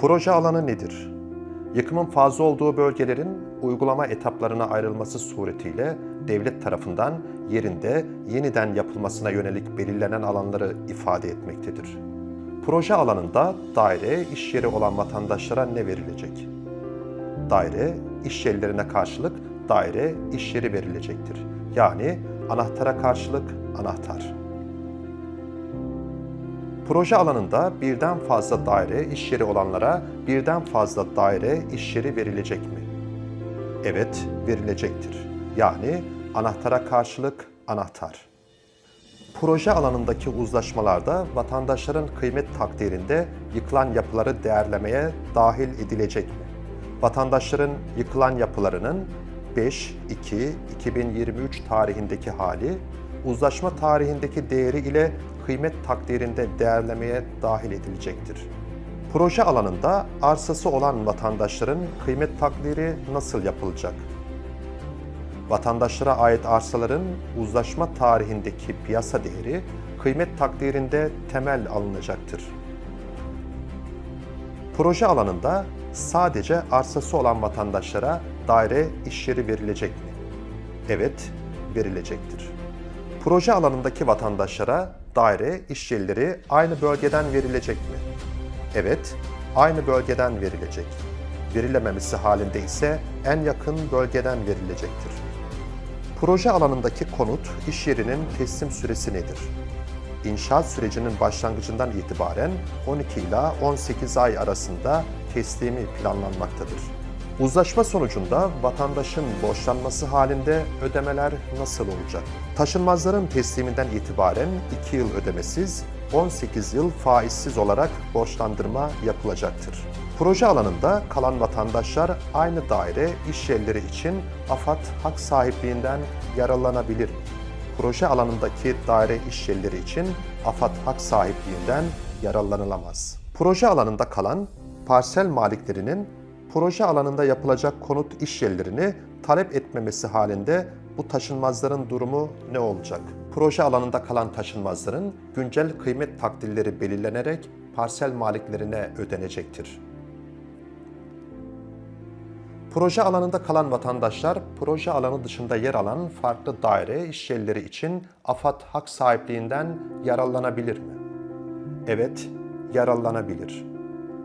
Proje alanı nedir? Yıkımın fazla olduğu bölgelerin uygulama etaplarına ayrılması suretiyle devlet tarafından yerinde yeniden yapılmasına yönelik belirlenen alanları ifade etmektedir. Proje alanında daire, iş yeri olan vatandaşlara ne verilecek? Daire, iş yerlerine karşılık daire, iş yeri verilecektir. Yani anahtara karşılık anahtar. Proje alanında birden fazla daire, iş yeri olanlara birden fazla daire, iş yeri verilecek mi? Evet, verilecektir. Yani anahtara karşılık anahtar. Proje alanındaki uzlaşmalarda vatandaşların kıymet takdirinde yıkılan yapıları değerlemeye dahil edilecek mi? Vatandaşların yıkılan yapılarının 5-2-2023 tarihindeki hali, uzlaşma tarihindeki değeri ile kıymet takdirinde değerlemeye dahil edilecektir. Proje alanında arsası olan vatandaşların kıymet takdiri nasıl yapılacak? Vatandaşlara ait arsaların uzlaşma tarihindeki piyasa değeri kıymet takdirinde temel alınacaktır. Proje alanında sadece arsası olan vatandaşlara daire iş yeri verilecek mi? Evet, verilecektir. Proje alanındaki vatandaşlara daire iş yerleri aynı bölgeden verilecek mi? Evet, aynı bölgeden verilecek. Verilememesi halinde ise en yakın bölgeden verilecektir. Proje alanındaki konut iş yerinin teslim süresi nedir? İnşaat sürecinin başlangıcından itibaren 12 ila 18 ay arasında teslimi planlanmaktadır. Uzlaşma sonucunda vatandaşın borçlanması halinde ödemeler nasıl olacak? Taşınmazların tesliminden itibaren 2 yıl ödemesiz, 18 yıl faizsiz olarak borçlandırma yapılacaktır. Proje alanında kalan vatandaşlar aynı daire iş yerleri için AFAD hak sahipliğinden yararlanabilir? Proje alanındaki daire iş yerleri için AFAD hak sahipliğinden yararlanılamaz. Proje alanında kalan parsel maliklerinin proje alanında yapılacak konut iş yerlerini talep etmemesi halinde bu taşınmazların durumu ne olacak? Proje alanında kalan taşınmazların güncel kıymet takdirleri belirlenerek parsel maliklerine ödenecektir. Proje alanında kalan vatandaşlar, proje alanı dışında yer alan farklı daire, iş yerleri için AFAD hak sahipliğinden yararlanabilir mi? Evet, yararlanabilir.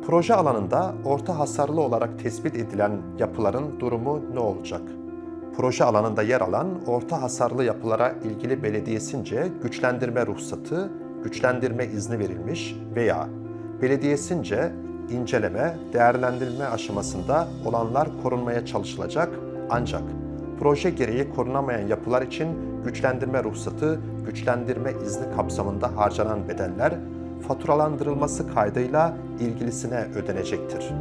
Proje alanında orta hasarlı olarak tespit edilen yapıların durumu ne olacak? Proje alanında yer alan orta hasarlı yapılara ilgili belediyesince güçlendirme ruhsatı, güçlendirme izni verilmiş veya belediyesince inceleme, değerlendirilme aşamasında olanlar korunmaya çalışılacak ancak proje gereği korunamayan yapılar için güçlendirme ruhsatı, güçlendirme izni kapsamında harcanan bedeller faturalandırılması kaydıyla ilgilisine ödenecektir.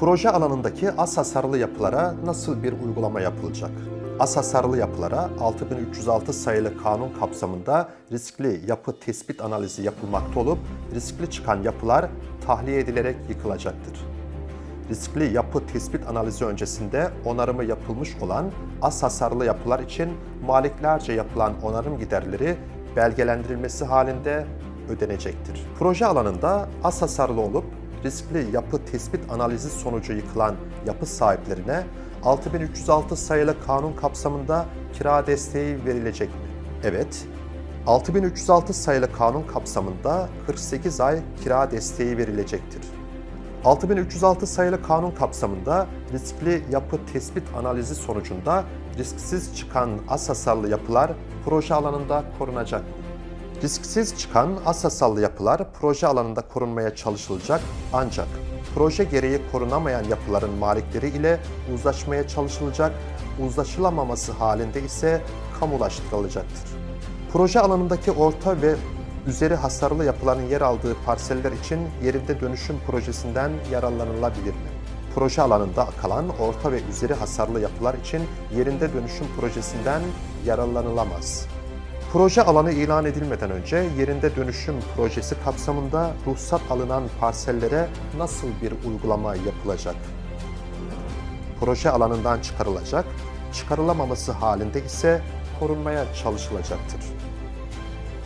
Proje alanındaki az hasarlı yapılara nasıl bir uygulama yapılacak? Az hasarlı yapılara 6306 sayılı kanun kapsamında riskli yapı tespit analizi yapılmakta olup riskli çıkan yapılar tahliye edilerek yıkılacaktır. Riskli yapı tespit analizi öncesinde onarımı yapılmış olan az hasarlı yapılar için maliklerce yapılan onarım giderleri belgelendirilmesi halinde ödenecektir. Proje alanında az hasarlı olup riskli yapı tespit analizi sonucu yıkılan yapı sahiplerine 6306 sayılı kanun kapsamında kira desteği verilecek mi? Evet. 6306 sayılı kanun kapsamında 48 ay kira desteği verilecektir. 6306 sayılı kanun kapsamında riskli yapı tespit analizi sonucunda risksiz çıkan az hasarlı yapılar proje alanında korunacak? Risksiz çıkan az hasarlı yapılar proje alanında korunmaya çalışılacak ancak proje gereği korunamayan yapıların malikleri ile uzlaşmaya çalışılacak, uzlaşılamaması halinde ise kamulaştırılacaktır. Proje alanındaki orta ve üzeri hasarlı yapıların yer aldığı parseller için yerinde dönüşüm projesinden yararlanılabilir mi? Proje alanında kalan orta ve üzeri hasarlı yapılar için yerinde dönüşüm projesinden yararlanılamaz. Proje alanı ilan edilmeden önce yerinde dönüşüm projesi kapsamında ruhsat alınan parsellere nasıl bir uygulama yapılacak? Proje alanından çıkarılacak, çıkarılamaması halinde ise korunmaya çalışılacaktır.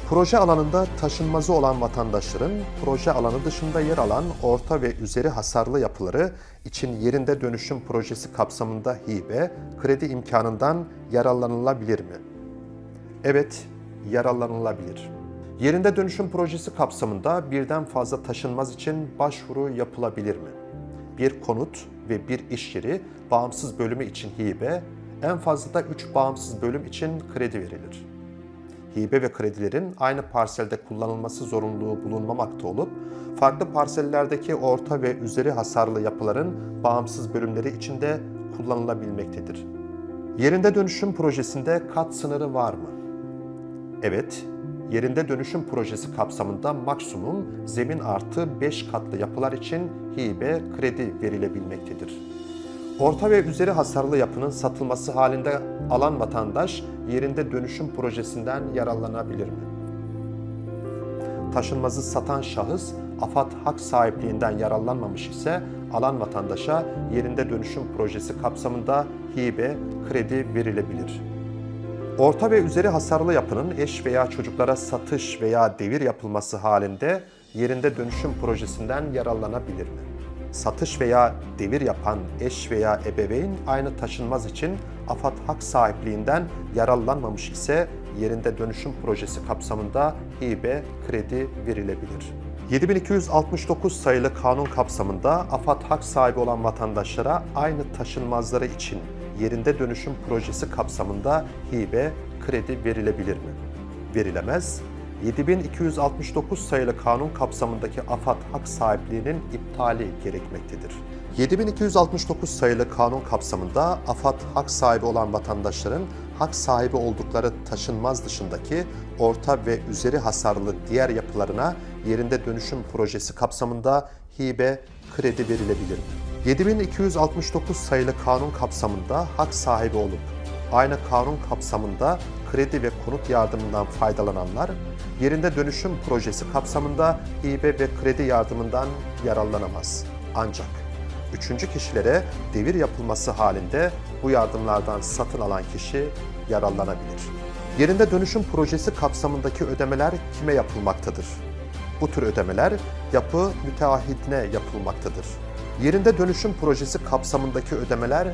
Proje alanında taşınmazı olan vatandaşların proje alanı dışında yer alan orta ve üzeri hasarlı yapıları için yerinde dönüşüm projesi kapsamında hibe, kredi imkanından yararlanılabilir mi? Evet, yararlanılabilir. Yerinde dönüşüm projesi kapsamında birden fazla taşınmaz için başvuru yapılabilir mi? Bir konut ve bir iş yeri bağımsız bölümü için hibe, en fazla da 3 bağımsız bölüm için kredi verilir. Hibe ve kredilerin aynı parselde kullanılması zorunluluğu bulunmamakta olup, farklı parsellerdeki orta ve üzeri hasarlı yapıların bağımsız bölümleri içinde kullanılabilmektedir. Yerinde dönüşüm projesinde kat sınırı var mı? Evet, yerinde dönüşüm projesi kapsamında maksimum zemin artı 5 katlı yapılar için hibe kredi verilebilmektedir. Orta ve üzeri hasarlı yapının satılması halinde alan vatandaş yerinde dönüşüm projesinden yararlanabilir mi? Taşınmazı satan şahıs AFAD hak sahipliğinden yararlanmamış ise alan vatandaşa yerinde dönüşüm projesi kapsamında hibe kredi verilebilir. Orta ve üzeri hasarlı yapının eş veya çocuklara satış veya devir yapılması halinde yerinde dönüşüm projesinden yararlanabilir mi? Satış veya devir yapan eş veya ebeveyn aynı taşınmaz için AFAD hak sahipliğinden yararlanmamış ise yerinde dönüşüm projesi kapsamında hibe kredi verilebilir. 7269 sayılı kanun kapsamında AFAD hak sahibi olan vatandaşlara aynı taşınmazları için yerinde dönüşüm projesi kapsamında hibe kredi verilebilir mi? Verilemez. 7269 sayılı kanun kapsamındaki AFAD hak sahipliğinin iptali gerekmektedir. 7269 sayılı kanun kapsamında AFAD hak sahibi olan vatandaşların hak sahibi oldukları taşınmaz dışındaki orta ve üzeri hasarlı diğer yapılarına yerinde dönüşüm projesi kapsamında hibe kredi verilebilir mi? 7269 sayılı kanun kapsamında hak sahibi olup aynı kanun kapsamında kredi ve konut yardımından faydalananlar yerinde dönüşüm projesi kapsamında hibe ve kredi yardımından yararlanamaz. Ancak üçüncü kişilere devir yapılması halinde bu yardımlardan satın alan kişi yararlanabilir. Yerinde dönüşüm projesi kapsamındaki ödemeler kime yapılmaktadır? Bu tür ödemeler yapı müteahhitine yapılmaktadır. Yerinde dönüşüm projesi kapsamındaki ödemeler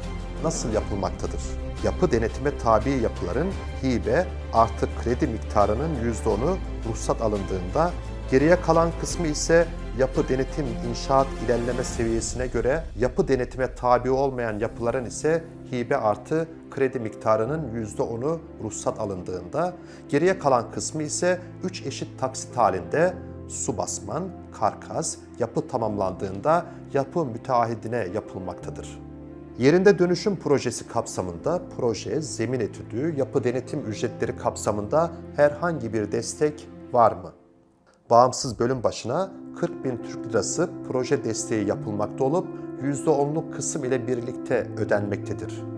nasıl yapılmaktadır? Yapı denetime tabi yapıların hibe artı kredi miktarının %10'u ruhsat alındığında, geriye kalan kısmı ise yapı denetim inşaat ilerleme seviyesine göre yapı denetime tabi olmayan yapıların ise hibe artı kredi miktarının %10'u ruhsat alındığında, geriye kalan kısmı ise 3 eşit taksit halinde su basman, karkas, yapı tamamlandığında yapı müteahhidine yapılmaktadır. Yerinde dönüşüm projesi kapsamında proje, zemin etüdü, yapı denetim ücretleri kapsamında herhangi bir destek var mı? Bağımsız bölüm başına 40 bin Türk Lirası proje desteği yapılmakta olup %10'luk kısım ile birlikte ödenmektedir.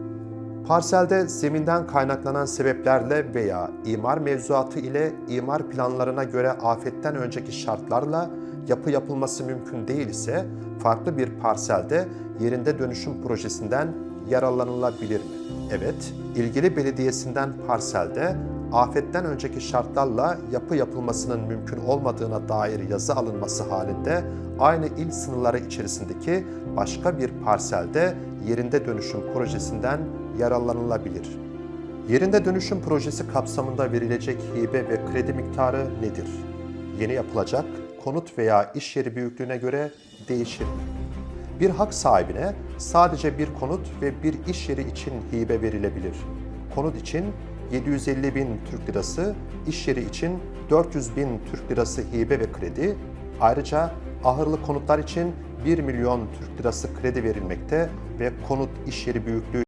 Parselde zeminden kaynaklanan sebeplerle veya imar mevzuatı ile imar planlarına göre afetten önceki şartlarla yapı yapılması mümkün değil ise farklı bir parselde yerinde dönüşüm projesinden yararlanılabilir mi? Evet, ilgili belediyesinden parselde afetten önceki şartlarla yapı yapılmasının mümkün olmadığına dair yazı alınması halinde aynı il sınırları içerisindeki başka bir parselde yerinde dönüşüm projesinden yararlanılabilir. Yerinde dönüşüm projesi kapsamında verilecek hibe ve kredi miktarı nedir? Yeni yapılacak konut veya iş yeri büyüklüğüne göre değişir mi? Bir hak sahibine sadece bir konut ve bir iş yeri için hibe verilebilir. Konut için 750 bin Türk Lirası, iş yeri için 400 bin Türk Lirası hibe ve kredi, ayrıca ahırlı konutlar için 1 milyon Türk Lirası kredi verilmekte ve konut iş yeri büyüklüğü